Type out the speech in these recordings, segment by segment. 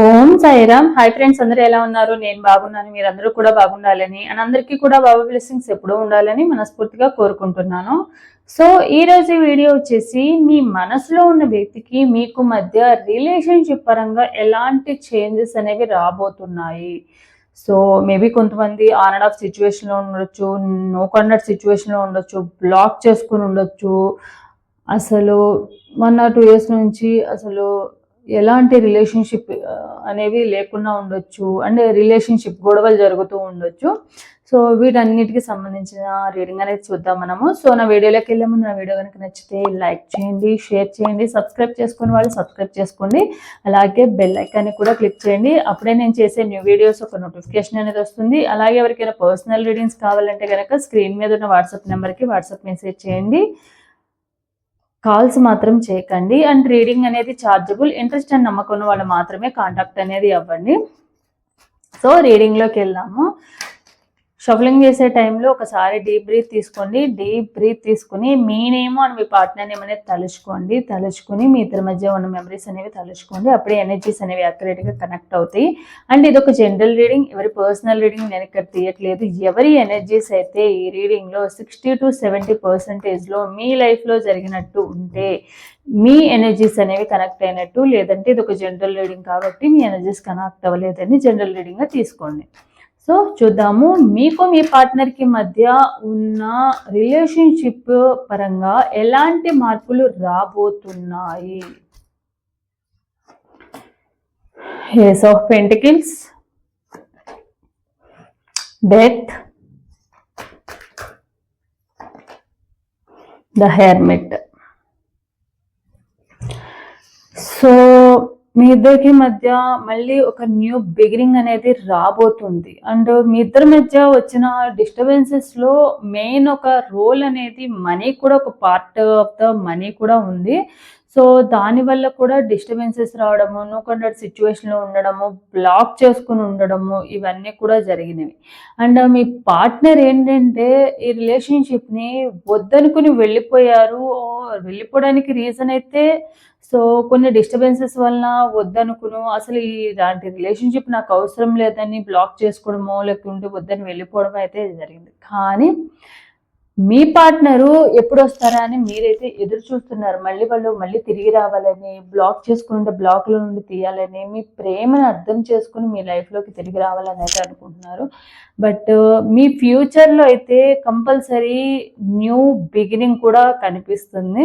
ఓం Sairam. Hi friends అందరూ ఎలా ఉన్నారు? నేను బాగున్నాను మీరందరూ కూడా బాగుండాలని అండ్ అందరికీ కూడా బాబా బ్లెస్సింగ్స్ ఎప్పుడూ ఉండాలని మనస్ఫూర్తిగా కోరుకుంటున్నాను. సో ఈ రోజు వీడియో వచ్చేసి మీ మనసులో ఉన్న వ్యక్తికి మీకు మధ్య రిలేషన్షిప్ పరంగా ఎలాంటి చేంజెస్ అనేవి రాబోతున్నాయి? సో మేబీ కొంతమంది ఆన్ అండ్ ఆఫ్ సిచ్యువేషన్లో ఉండొచ్చు నో కాంటాక్ట్ సిచ్యువేషన్లో ఉండొచ్చు బ్లాక్ చేసుకుని ఉండొచ్చు. అసలు వన్ ఆర్ టూ ఇయర్స్ నుంచి అసలు ఎలాంటి రిలేషన్షిప్ అనేవి లేకుండా ఉండొచ్చు. అండ్ రిలేషన్షిప్ గొడవలు జరుగుతూ ఉండొచ్చు. సో వీటన్నిటికి సంబంధించిన రీడింగ్ అనేది చూద్దాం మనము. సో నా వీడియోలోకి వెళ్ళే ముందు నా వీడియో కనుక నచ్చితే లైక్ చేయండి షేర్ చేయండి సబ్స్క్రైబ్ చేసుకుని వాళ్ళు సబ్స్క్రైబ్ చేసుకోండి. అలాగే బెల్ ఐకాన్ని కూడా క్లిక్ చేయండి. అప్పుడే నేను చేసే న్యూ వీడియోస్ ఒక నోటిఫికేషన్ అనేది వస్తుంది. అలాగే ఎవరికైనా పర్సనల్ రీడింగ్స్ కావాలంటే కనుక స్క్రీన్ మీద ఉన్న వాట్సాప్ నెంబర్కి వాట్సాప్ మెసేజ్ చేయండి. కాల్స్ మాత్రం చేయకండి. అండ్ రీడింగ్ అనేది ఛార్జబుల్ ఇంట్రెస్ట్ అండ్ నమ్మకం ఉన్న వాళ్ళు మాత్రమే కాంటాక్ట్ అనేది అవ్వండి. సో రీడింగ్లోకి వెళ్దాము. షఫలింగ్ చేసే టైంలో ఒకసారి డీప్ బ్రీత్ తీసుకోండి. డీప్ బ్రీత్ తీసుకుని మీ నేమో అని మీ పార్ట్నర్ నేమ్ అనేది తలుచుకోండి. తలుచుకుని మీ ఇద్దరి మధ్య ఉన్న మెమరీస్ అనేవి తలుచుకోండి. అప్పుడే ఎనర్జీస్ అనేవి అక్యురేట్గా కనెక్ట్ అవుతాయి. అండ్ ఇది ఒక జనరల్ రీడింగ్ ఎవరి పర్సనల్ రీడింగ్ నేను ఇక్కడ తీయట్లేదు. ఎవరి ఎనర్జీస్ అయితే ఈ రీడింగ్లో సిక్స్టీ టు సెవెంటీ పర్సెంటేజ్లో మీ లైఫ్లో జరిగినట్టు ఉంటే మీ ఎనర్జీస్ అనేవి కనెక్ట్ అయినట్టు లేదంటే ఇది ఒక జనరల్ రీడింగ్ కాబట్టి మీ ఎనర్జీస్ కనెక్ట్ అవ్వలేదని జనరల్ రీడింగ్గా తీసుకోండి. సో చూద్దాము మీకు మీ పార్ట్నర్కి మధ్య ఉన్న రిలేషన్షిప్ పరంగా ఎలాంటి మార్పులు రాబోతున్నాయి? Ace of pentacles death the hermit so మీ ఇద్దరికి మధ్య మళ్ళీ ఒక న్యూ బిగినింగ్ అనేది రాబోతుంది. అండ్ మీ ఇద్దరి మధ్య వచ్చిన డిస్టర్బెన్సెస్లో మెయిన్ ఒక రోల్ అనేది మనీ కూడా ఒక పార్ట్ ఆఫ్ ద మనీ కూడా ఉంది. సో దానివల్ల కూడా డిస్టర్బెన్సెస్ రావడము నో కండక్ట్ సిచ్యువేషన్లో ఉండడము బ్లాక్ చేసుకుని ఉండడము ఇవన్నీ కూడా జరిగినవి. అండ్ uh, మీ పార్ట్నర్ ఏంటంటే ఈ రిలేషన్షిప్ని వద్దనుకుని వెళ్ళిపోయారు. వెళ్ళిపోవడానికి రీజన్ అయితే సో కొన్ని డిస్టర్బెన్సెస్ వలన వద్దనుకును. అసలు ఇలాంటి రిలేషన్షిప్ నాకు అవసరం లేదని బ్లాక్ చేసుకోవడమో లేకుంటే వద్దని వెళ్ళిపోవడం అయితే జరిగింది. కానీ మీ పార్ట్నరు ఎప్పుడు వస్తారా అని మీరైతే ఎదురు చూస్తున్నారు. మళ్ళీ వాళ్ళు మళ్ళీ తిరిగి రావాలని బ్లాక్ చేసుకుంటే బ్లాక్లో నుండి తీయాలని మీ ప్రేమను అర్థం చేసుకుని మీ లైఫ్లోకి తిరిగి రావాలని అయితే అనుకుంటున్నారు. బట్ మీ ఫ్యూచర్లో అయితే కంపల్సరీ న్యూ బిగినింగ్ కూడా కనిపిస్తుంది.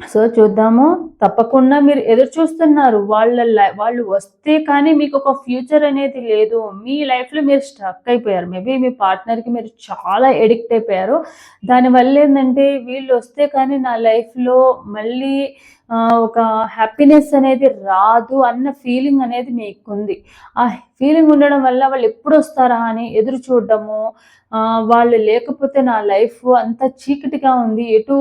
సో చూద్దాము. తప్పకుండా మీరు ఎదురు చూస్తున్నారు. వాళ్ళ వాళ్ళు వస్తే కానీ మీకు ఒక ఫ్యూచర్ అనేది లేదు. మీ లైఫ్లో మీరు స్టక్ అయిపోయారు. మేబీ మీ పార్ట్నర్కి మీరు చాలా ఎడిక్ట్ అయిపోయారు. దానివల్ల ఏంటంటే వీళ్ళు వస్తే కానీ నా లైఫ్లో మళ్ళీ ఒక హ్యాపీనెస్ అనేది రాదు అన్న ఫీలింగ్ అనేది మీకు ఉంది ఆ ఫీలింగ్ ఉండడం వల్ల వాళ్ళు ఎప్పుడు వస్తారా అని ఎదురు చూడడము వాళ్ళు లేకపోతే నా లైఫ్ అంత చీకటిగా ఉంది. ఎటు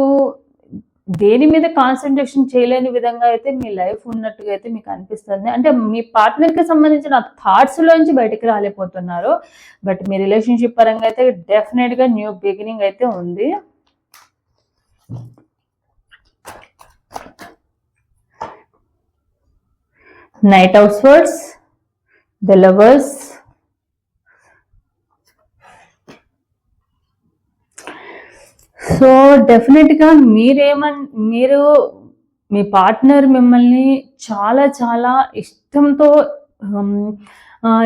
దేని మీద కాన్సన్ట్రేషన్ చేయలేని విధంగా అయితే మీ లైఫ్ ఉన్నట్టుగా అయితే మీకు అనిపిస్తుంది. అంటే మీ పార్ట్నర్కి సంబంధించిన థాట్స్లోంచి బయటకు రాలేకపోతున్నారు. బట్ మీ రిలేషన్షిప్ పరంగా అయితే డెఫినెట్గా న్యూ బిగినింగ్ అయితే ఉంది. Knight house words the lovers so డెఫినెట్గా మీరేమన్ మీరు మీ పార్ట్నర్ మిమ్మల్ని చాలా చాలా ఇష్టంతో um,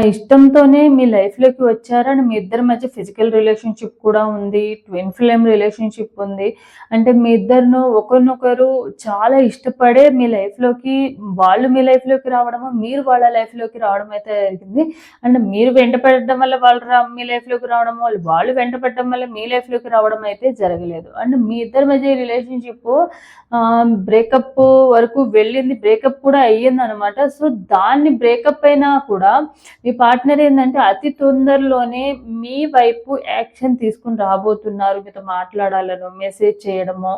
ఇష్టంతోనే మీ లైఫ్లోకి వచ్చారని మీ ఇద్దరి మధ్య ఫిజికల్ రిలేషన్షిప్ కూడా ఉంది ట్విన్ ఫ్లేమ్ రిలేషన్షిప్ ఉంది. అంటే మీ ఇద్దరును ఒకరినొకరు చాలా ఇష్టపడే మీ లైఫ్లోకి వాళ్ళు మీ లైఫ్లోకి రావడము మీరు వాళ్ళ లైఫ్లోకి రావడం అయితే జరిగింది. అండ్ మీరు వెంట పెట్టడం వల్ల వాళ్ళు రా మీ లైఫ్లోకి రావడం వాళ్ళు వాళ్ళు వెంట పెట్టడం వల్ల మీ లైఫ్లోకి రావడం అయితే జరగలేదు. అండ్ మీ ఇద్దరి మధ్య రిలేషన్షిప్ బ్రేకప్ వరకు వెళ్ళింది బ్రేకప్ కూడా అయ్యింది అనమాట సో దాన్ని బ్రేకప్ అయినా కూడా మీ పార్ట్నర్ ఏంటంటే అతి తొందరలోనే మీ వైపు యాక్షన్ తీసుకుని రాబోతున్నారు. మీతో మాట్లాడాలను మెసేజ్ చేయడము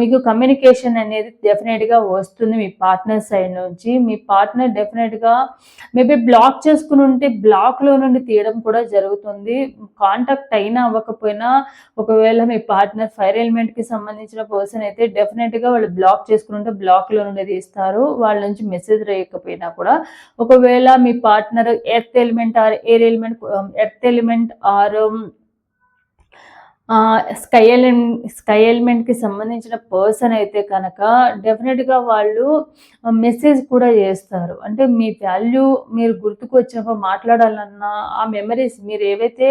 మీకు కమ్యూనికేషన్ అనేది డెఫినెట్గా వస్తుంది మీ పార్ట్నర్ సైడ్ నుంచి. మీ పార్ట్నర్ డెఫినెట్గా మేబీ బ్లాక్ చేసుకుని ఉంటే బ్లాక్లో నుండి తీయడం కూడా జరుగుతుంది. కాంటాక్ట్ అయినా అవ్వకపోయినా ఒకవేళ మీ పార్ట్నర్ ఫైర్ ఎలిమెంట్కి సంబంధించిన పర్సన్ అయితే డెఫినెట్గా వాళ్ళు బ్లాక్ చేసుకుని ఉంటే బ్లాక్లో నుండి తీస్తారు. వాళ్ళ నుంచి మెసేజ్ రేయకపోయినా కూడా. ఒకవేళ మీ partner earth element or air element um, earth element or um, sky element sky ఎలిమెంట్కి సంబంధించిన పర్సన్ అయితే కనుక డెఫినెట్గా వాళ్ళు మెసేజ్ కూడా చేస్తారు. అంటే మీ వాల్యూ మీరు గుర్తుకు వచ్చినప్పుడు మాట్లాడాలన్నా ఆ మెమరీస్ మీరు ఏవైతే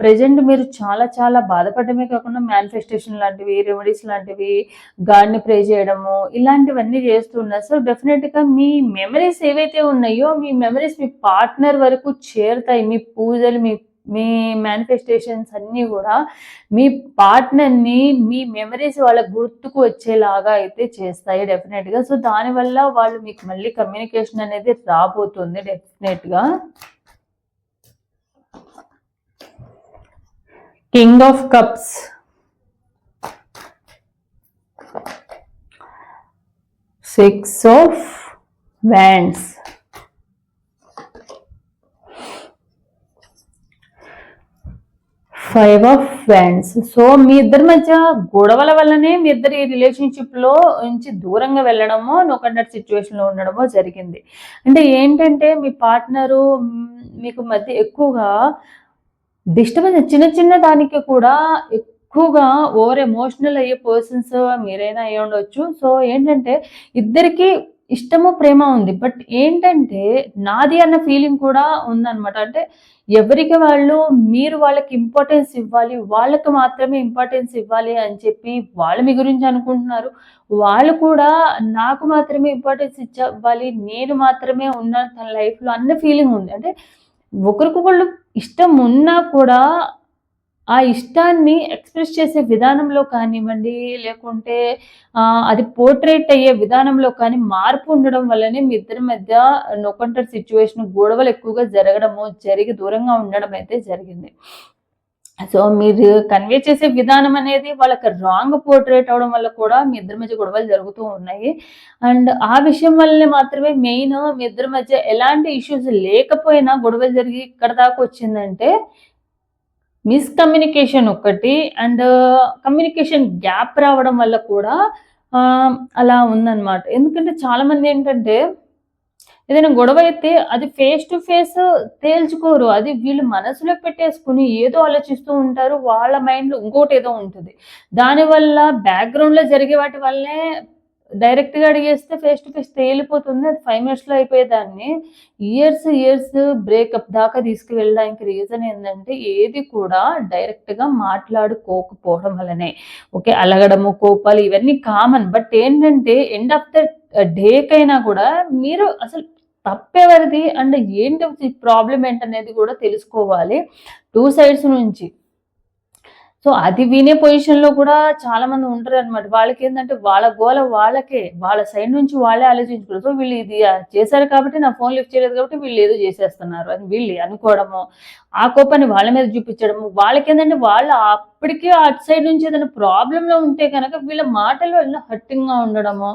ప్రజెంట్ మీరు చాలా చాలా బాధపడమే కాకుండా మేనిఫెస్టేషన్ లాంటివి రెమెడీస్ లాంటివి గాడ్ని ప్రే చేయడము ఇలాంటివన్నీ చేస్తున్నారు సో డెఫినెట్గా మీ మెమరీస్ ఏవైతే ఉన్నాయో మీ మెమరీస్ మీ పార్ట్నర్ వరకు చేరుతాయి. మీ పూజలు మీ మీ మేనిఫెస్టేషన్స్ అన్నీ కూడా మీ పార్ట్నర్ని మీ మెమరీస్ వాళ్ళ గుర్తుకు వచ్చేలాగా అయితే చేస్తాయి డెఫినెట్గా సో దానివల్ల వాళ్ళు మీకు మళ్ళీ కమ్యూనికేషన్ అనేది రాబోతుంది డెఫినెట్గా king of cups six of wands five of friends. So మీ ఇద్దరి మధ్య గొడవల వల్లనే మీ ఇద్దరి రిలేషన్షిప్లో నుంచి దూరంగా వెళ్ళడమో నోకండర్ సిచ్యువేషన్లో ఉండడమో జరిగింది. అంటే ఏంటంటే మీ పార్ట్నరు మీకు మధ్య ఎక్కువగా డిస్టర్బెన్స్ చిన్న చిన్న దానికి కూడా ఎక్కువగా ఓవర్ ఎమోషనల్ అయ్యే పర్సన్స్ మీరైనా అయ్యి ఉండొచ్చు సో ఏంటంటే ఇద్దరికి ఇష్టము ప్రేమ ఉంది. బట్ ఏంటంటే నాది అన్న ఫీలింగ్ కూడా ఉందన్నమాట. అంటే ఎవరికి వాళ్ళు మీరు వాళ్ళకి ఇంపార్టెన్స్ ఇవ్వాలి వాళ్ళకి మాత్రమే ఇంపార్టెన్స్ ఇవ్వాలి అని చెప్పి వాళ్ళు మీ గురించి అనుకుంటున్నారు. వాళ్ళు కూడా నాకు మాత్రమే ఇంపార్టెన్స్ ఇవ్వాలి నేను మాత్రమే ఉన్నాను తన లైఫ్లో అన్న ఫీలింగ్ ఉంది. అంటే ఒకరికొకళ్ళు ఇష్టం ఉన్నా కూడా ఆ ఇష్టాన్ని ఎక్స్ప్రెస్ చేసే విధానంలో కానివ్వండి లేకుంటే అది పోర్ట్రేట్ అయ్యే విధానంలో కానీ మార్పు ఉండడం వల్లనే మీ ఇద్దరి మధ్య నొకంటర్ సిచ్యువేషన్ గొడవలు ఎక్కువగా జరగడము జరిగి దూరంగా ఉండడం అయితే జరిగింది. సో మీరు కన్వే చేసే విధానం అనేది వాళ్ళకి రాంగ్ పోర్ట్రేట్ అవడం వల్ల కూడా మీ ఇద్దరి మధ్య గొడవలు జరుగుతూ ఉన్నాయి. అండ్ ఆ విషయం వల్లనే మాత్రమే మెయిన్ మీ ఇద్దరి మధ్య ఎలాంటి ఇష్యూస్ లేకపోయినా గొడవలు జరిగి ఇక్కడ దాకా వచ్చిందంటే మిస్కమ్యూనికేషన్ ఒకటి అండ్ కమ్యూనికేషన్ గ్యాప్ రావడం వల్ల కూడా అలా ఉందన్నమాట. ఎందుకంటే చాలామంది ఏంటంటే ఏదైనా గొడవ అయితే అది ఫేస్ టు ఫేస్ తేల్చుకోరు. అది వీళ్ళు మనసులో పెట్టేసుకుని ఏదో ఆలోచిస్తూ ఉంటారు వాళ్ళ మైండ్లో ఇంకోటి ఏదో ఉంటుంది. దానివల్ల బ్యాక్గ్రౌండ్లో జరిగే వాటి వల్లే డైరెక్ట్గా అడిగేస్తే ఫేస్ టు ఫేస్ తేలిపోతుంది అది ఫైవ్ మినిట్స్లో అయిపోయేదాన్ని. ఇయర్స్ ఇయర్స్ బ్రేకప్ దాకా తీసుకువెళ్ళడానికి రీజన్ ఏంటంటే ఏది కూడా డైరెక్ట్గా మాట్లాడుకోకపోవడం వల్లనే. ఓకే అలగడము కోపాలు ఇవన్నీ కామన్ బట్ ఏంటంటే ఎండ్ ఆఫ్ ద డేకైనా కూడా మీరు అసలు తప్పెవరిది అండ్ ఏంటి ప్రాబ్లం ఏంటనేది కూడా తెలుసుకోవాలి. టూ సైడ్స్ నుంచి. సో అది వినే పొజిషన్లో కూడా చాలా మంది ఉంటారు అనమాట వాళ్ళకి ఏంటంటే వాళ్ళ గోల వాళ్ళకే. వాళ్ళ సైడ్ నుంచి వాళ్ళే ఆలోచించుకోరు. సో వీళ్ళు ఇది చేశారు కాబట్టి నా ఫోన్ లిఫ్ట్ చేయలేదు కాబట్టి వీళ్ళు ఏదో చేసేస్తున్నారు అని వీళ్ళు అనుకోవడము ఆ కోపాన్ని వాళ్ళ మీద చూపించడము. వాళ్ళకి ఏంటంటే వాళ్ళు అప్పటికే అటు సైడ్ నుంచి ఏదైనా ప్రాబ్లంలో ఉంటే కనుక వీళ్ళ మాటలు హట్టింగ్గా ఉండడము.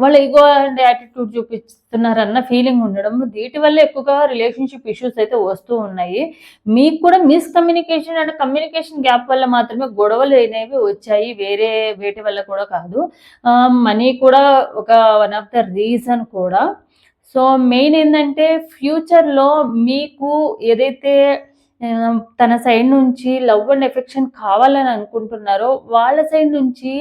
వాళ్ళు ఈగో అండ్ యాటిట్యూడ్ చూపిస్తున్నారన్న ఫీలింగ్ ఉండడం వీటి వల్ల ఎక్కువగా రిలేషన్షిప్ ఇష్యూస్ అయితే వస్తూ ఉన్నాయి. మీకు కూడా మిస్కమ్యూనికేషన్ అండ్ కమ్యూనికేషన్ గ్యాప్ వల్ల మాత్రమే గొడవలు అనేవి వచ్చాయి వేరే వేటి వల్ల కూడా కాదు. మనీ కూడా ఒక వన్ ఆఫ్ ద రీజన్ కూడా. సో మెయిన్ ఏంటంటే ఫ్యూచర్లో మీకు ఏదైతే తన సైడ్ నుంచి లవ్ అండ్ ఎఫెక్షన్ కావాలని అనుకుంటున్నారో వాళ్ళ సైడ్ నుంచి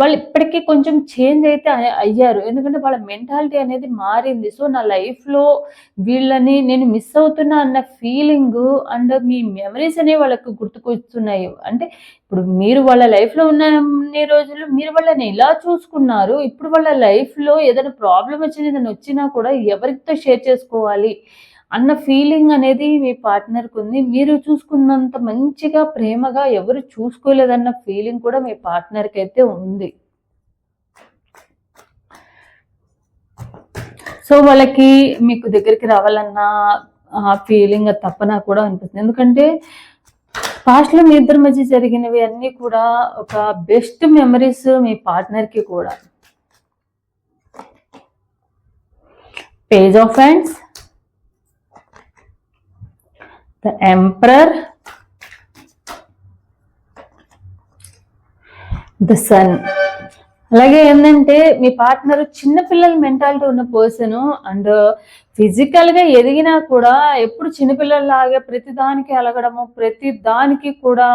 వాళ్ళు ఇప్పటికీ కొంచెం చేంజ్ అయితే అయ్యారు. ఎందుకంటే వాళ్ళ మెంటాలిటీ అనేది మారింది. సో నా లైఫ్లో వీళ్ళని నేను మిస్ అవుతున్నా అన్న ఫీలింగ్ అండ్ మీ మెమరీస్ అనేవి వాళ్ళకు గుర్తుకొస్తున్నాయి. అంటే ఇప్పుడు మీరు వాళ్ళ లైఫ్లో ఉన్న రోజులు మీరు వాళ్ళని ఎలా చూసుకున్నారు? ఇప్పుడు వాళ్ళ లైఫ్లో ఏదైనా ప్రాబ్లం వచ్చింది ఏదైనా వచ్చినా కూడా ఎవరితో షేర్ చేసుకోవాలి? అన్న ఫీలింగ్ అనేది మీ పార్ట్నర్కి ఉంది. మీరు చూసుకున్నంత మంచిగా ప్రేమగా ఎవరు చూసుకోలేదన్న ఫీలింగ్ కూడా మీ పార్ట్నర్కి అయితే ఉంది. సో వాళ్ళకి మీకు దగ్గరికి రావాలన్న ఫీలింగ్ తప్పన కూడా అనిపిస్తుంది. ఎందుకంటే పాస్ట్లో మీ ఇద్దరి మధ్య జరిగినవి అన్నీ కూడా ఒక బెస్ట్ మెమరీస్ మీ పార్ట్నర్కి కూడా. Page of friends the emperor the sun అలాగే ఏంటంటే మీ పార్ట్నర్ చిన్న పిల్లల మెంటాలిటీ ఉన్న పర్సన్ అండ్ ఫిజికల్గా ఎదిగినా కూడా ఎప్పుడు చిన్నపిల్లల్లాగే ప్రతి దానికి అలగడము ప్రతి దానికి కూడా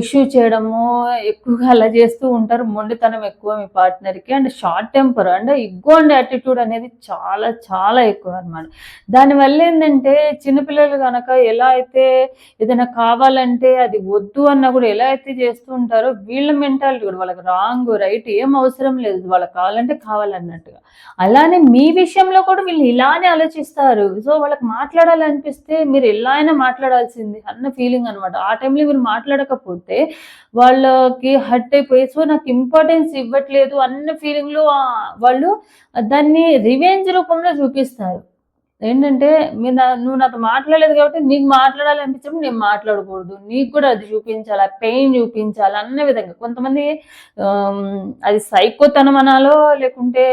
ఇష్యూ చేయడము ఎక్కువగా అలా చేస్తూ ఉంటారు. మొండితనం ఎక్కువ మీ పార్ట్నర్కి. కి and short temper and ego and attitude అనేది చాలా చాలా ఎక్కువ అనమాట దానివల్ల ఏంటంటే చిన్నపిల్లలు కనుక ఎలా అయితే ఏదైనా కావాలంటే అది వద్దు అన్న కూడా ఎలా అయితే చేస్తూ ఉంటారో వీళ్ళ మెంటాలిటీ కూడా వాళ్ళకి రాంగ్ రైట్ ఏం అవసరం లేదు. వాళ్ళకి కావాలంటే కావాలన్నట్టుగా. అలానే మీ విషయంలో కూడా వీళ్ళు ఇలానే ఆలోచిస్తారు. సో వాళ్ళకి మాట్లాడాలనిపిస్తే మీరు ఎలా అయినా మాట్లాడాల్సింది అన్న ఫీలింగ్ అనమాట ఆ టైంలో మీరు మాట్లాడకపోతే వాళ్ళకి హర్ట్ అయిపోయి సో నాకు ఇంపార్టెన్స్ ఇవ్వట్లేదు అన్న ఫీలింగ్లో వాళ్ళు దాన్ని రివెంజ్ రూపంలో చూపిస్తారు. ఏంటంటే మీరు నువ్వు నాతో మాట్లాడలేదు కాబట్టి నీకు మాట్లాడాలనిపించినప్పుడు నేను మాట్లాడకూడదు. నీకు కూడా అది చూపించాలి పెయిన్ చూపించాలి అన్న విధంగా. కొంతమంది అది సైకోతనం అనాలో లేకుంటే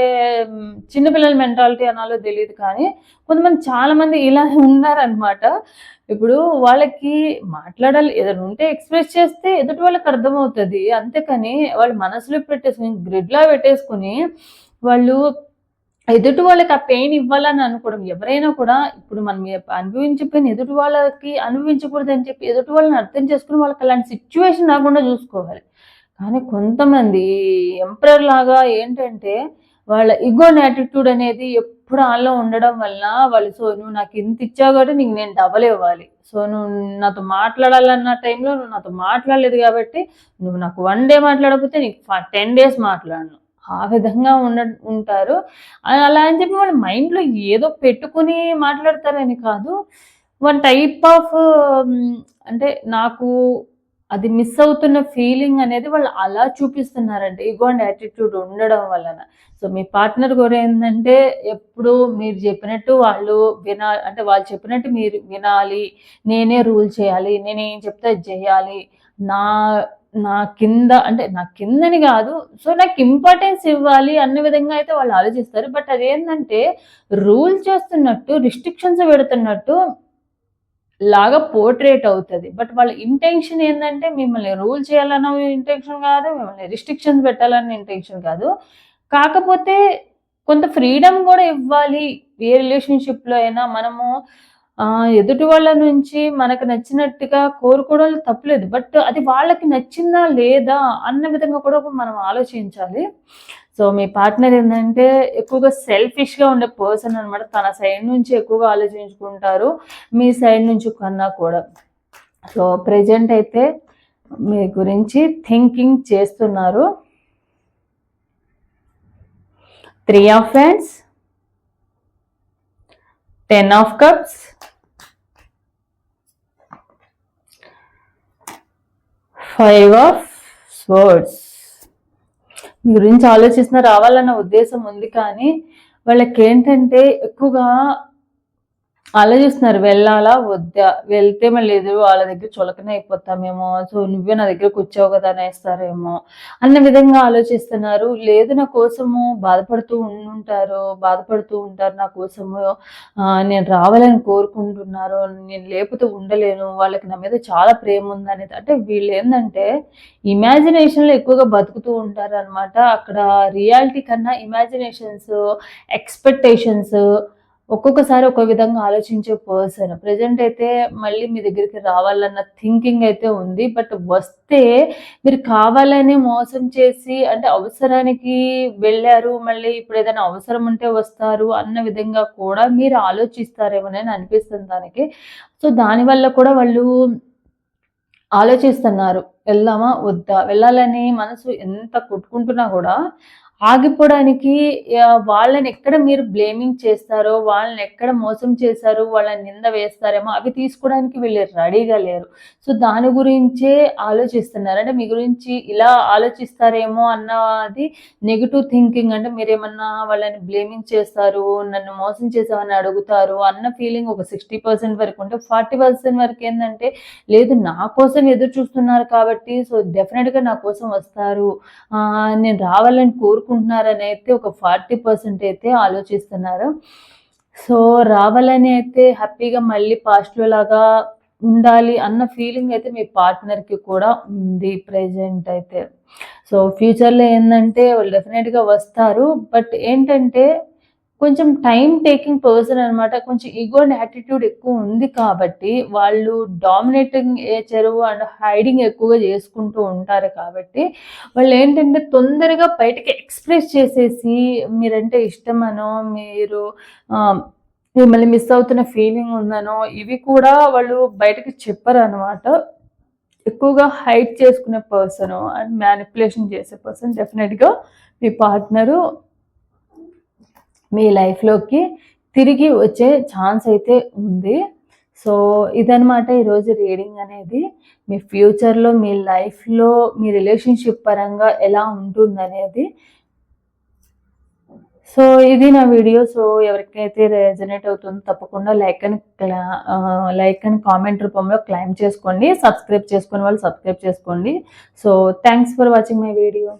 చిన్నపిల్లల మెంటాలిటీ అనాలో తెలియదు కానీ కొంతమంది చాలా మంది ఇలా ఉన్నారనమాట ఇప్పుడు వాళ్ళకి మాట్లాడాలి ఏదైనా ఉంటే ఎక్స్ప్రెస్ చేస్తే ఎదుటి వాళ్ళకి అర్థమవుతుంది. అంతేకాని వాళ్ళు మనసులో పెట్టేసుకుని గ్రిడ్లా పెట్టేసుకుని వాళ్ళు ఎదుటి వాళ్ళకి ఆ పెయిన్ ఇవ్వాలని అనుకోవడం. ఎవరైనా కూడా ఇప్పుడు మనం ఏ- అనుభవించే పెయిన్ ఎదుటి వాళ్ళకి అనుభవించకూడదు అని చెప్పి ఎదుటి వాళ్ళని అర్థం చేసుకుని వాళ్ళకి అలాంటి సిచ్యువేషన్ రాకుండా చూసుకోవాలి. కానీ కొంతమంది ఎంప్రయర్ లాగా ఏంటంటే వాళ్ళ ఇగో యాటిట్యూడ్ అనేది ఎప్పుడు ఆల్లో ఉండడం వల్ల వాళ్ళు సో నువ్వు నాకు ఇంత ఇచ్చావు కాబట్టి నీకు నేను డబల్ ఇవ్వాలి. సో నువ్వు నాతో మాట్లాడాలన్న టైంలో నువ్వు నాతో మాట్లాడలేదు కాబట్టి నువ్వు నాకు వన్ డే మాట్లాడకపోతే నీకు టెన్ డేస్ మాట్లాడను. ఆ విధంగా ఉండ ఉంటారు. అలా అని చెప్పి వాళ్ళ మైండ్లో ఏదో పెట్టుకుని మాట్లాడతారని కాదు. వన్ టైప్ ఆఫ్ అంటే నాకు అది మిస్ అవుతున్న ఫీలింగ్ అనేది వాళ్ళు అలా చూపిస్తున్నారంటే ఇగో అండ్ యాటిట్యూడ్ ఉండడం వలన. సో మీ పార్ట్నర్ కూడా ఏంటంటే ఎప్పుడు మీరు చెప్పినట్టు వాళ్ళు వినా అంటే వాళ్ళు చెప్పినట్టు మీరు వినాలి. నేనే రూల్ చేయాలి. నేను ఏం చెప్తే అది చేయాలి. నా నా కింద అంటే నా కిందని కాదు. సో నాకు ఇంపార్టెన్స్ ఇవ్వాలి అన్న విధంగా అయితే వాళ్ళు ఆలోచిస్తారు. బట్ అదేంటంటే రూల్ చేస్తున్నట్టు రిస్ట్రిక్షన్స్ పెడుతున్నట్టు లాగా పోర్ట్రేట్ అవుతుంది. బట్ వాళ్ళ ఇంటెన్షన్ ఏంటంటే మిమ్మల్ని రూల్ చేయాలన్న ఇంటెన్షన్ కాదు మిమ్మల్ని రిస్ట్రిక్షన్స్ పెట్టాలన్న ఇంటెన్షన్ కాదు. కాకపోతే కొంత ఫ్రీడమ్ కూడా ఇవ్వాలి. ఏ రిలేషన్షిప్లో అయినా మనము ఎదుటి వాళ్ళ నుంచి మనకు నచ్చినట్టుగా కోరుకోవడం తప్పలేదు. బట్ అది వాళ్ళకి నచ్చిందా లేదా అన్న విధంగా కూడా మనం ఆలోచించాలి. సో మీ పార్ట్నర్ ఏంటంటే ఎక్కువగా సెల్ఫిష్గా ఉండే పర్సన్ అనమాట తన సైడ్ నుంచి ఎక్కువగా ఆలోచించుకుంటారు. మీ సైడ్ నుంచి కన్నా కూడా. సో ప్రజెంట్ అయితే మీ గురించి థింకింగ్ చేస్తున్నారు. Three of friends ten of cups five of swords. మీ గురించి ఆలోచిస్తున్న రావాలన్న ఉద్దేశం ఉంది కానీ వాళ్ళకి ఏంటంటే ఎక్కువగా ఆలోచిస్తున్నారు వెళ్ళాలా? వద్దా? వెళ్తే మళ్ళీ ఎదురు వాళ్ళ దగ్గర చులకన అయిపోతామేమో. సో నువ్వే నా దగ్గరకు వచ్చావు కదా అనేస్తారేమో. అన్న విధంగా ఆలోచిస్తున్నారు. లేదు నా కోసము బాధపడుతూ ఉంటారు బాధపడుతూ ఉంటారు నా కోసము. నేను రావాలని కోరుకుంటున్నారు నేను లేకపోతే ఉండలేను వాళ్ళకి నా మీద చాలా ప్రేమ ఉంది అనేది. అంటే వీళ్ళు ఏంటంటే ఇమాజినేషన్లో ఎక్కువగా బతుకుతూ ఉంటారు అనమాట అక్కడ రియాలిటీ కన్నా ఇమాజినేషన్స్ ఎక్స్పెక్టేషన్స్ ఒక్కొక్కసారి ఒక విధంగా ఆలోచించే పర్సన్. ప్రజెంట్ అయితే మళ్ళీ మీ దగ్గరికి రావాలన్న థింకింగ్ అయితే ఉంది. బట్ వస్తే మీరు కావాలని మోసం చేసి అంటే అవసరానికి వెళ్ళారు మళ్ళీ ఇప్పుడు ఏదైనా అవసరం ఉంటే వస్తారు అన్న విధంగా కూడా మీరు ఆలోచిస్తారేమోనని అనిపిస్తుంది దానికి. సో దానివల్ల కూడా వాళ్ళు ఆలోచిస్తున్నారు. వెళ్దామా? వద్దా? వెళ్ళాలని మనసు ఎంత కొట్టుకుంటున్నా కూడా ఆగిపోవడానికి వాళ్ళని ఎక్కడ మీరు బ్లేమింగ్ చేస్తారో వాళ్ళని ఎక్కడ మోసం చేశారు వాళ్ళని నింద వేస్తారేమో అవి తీసుకోవడానికి వీళ్ళు రెడీగా లేరు. సో దాని గురించే ఆలోచిస్తున్నారు. అంటే మీ గురించి ఇలా ఆలోచిస్తారేమో అన్నది నెగిటివ్ థింకింగ్ అంటే మీరేమన్నా వాళ్ళని బ్లేమింగ్ చేస్తారు నన్ను మోసం చేసామని అడుగుతారు అన్న ఫీలింగ్ ఒక సిక్స్టీ పర్సెంట్ వరకు ఉంటే ఫార్టీ పర్సెంట్ వరకు ఏంటంటే లేదు నా కోసం ఎదురు చూస్తున్నారు కాబట్టి సో డెఫినెట్గా నా కోసం వస్తారు. నేను రావాలని కోరుకుంటున్నారని అయితే ఒక ఫార్టీ పర్సెంట్ అయితే ఆలోచిస్తున్నారు. సో రావాలని అయితే హ్యాపీగా మళ్ళీ పాస్ట్లో లాగా ఉండాలి అన్న ఫీలింగ్ అయితే మీ పార్ట్నర్కి కూడా ఉంది ప్రెజెంట్ అయితే. సో ఫ్యూచర్లో ఏంటంటే వాళ్ళు డెఫినెట్గా వస్తారు. బట్ ఏంటంటే కొంచెం టైం టేకింగ్ పర్సన్ అనమాట కొంచెం ఈగో అండ్ యాటిట్యూడ్ ఎక్కువ ఉంది కాబట్టి వాళ్ళు డామినేటింగ్ చెరువు అండ్ హైడింగ్ ఎక్కువగా చేసుకుంటూ ఉంటారు కాబట్టి వాళ్ళు ఏంటంటే తొందరగా బయటకి ఎక్స్ప్రెస్ చేసేసి మీరంటే ఇష్టమనో మీరు మిమ్మల్ని మిస్ అవుతున్న ఫీలింగ్ ఉందనో ఇవి కూడా వాళ్ళు బయటకి చెప్పరు అనమాట ఎక్కువగా హైట్ చేసుకునే పర్సన్ అండ్ మ్యానిపులేషన్ చేసే పర్సన్ డెఫినెట్గా మీ పార్ట్నరు మీ లైఫ్లోకి తిరిగి వచ్చే ఛాన్స్ అయితే ఉంది. సో ఇదనమాట ఈరోజు రీడింగ్ అనేది. మీ ఫ్యూచర్లో మీ లైఫ్లో మీ రిలేషన్షిప్ పరంగా ఎలా ఉంటుందనేది. సో ఇది నా వీడియో సో ఎవరికైతే రెజనేట్ అవుతుందో తప్పకుండా లైక్ అని లైక్ అని కామెంట్ రూపంలో క్లైమ్ చేసుకోండి. సబ్స్క్రైబ్ చేసుకునే వాళ్ళు సబ్స్క్రైబ్ చేసుకోండి. So thanks for watching my video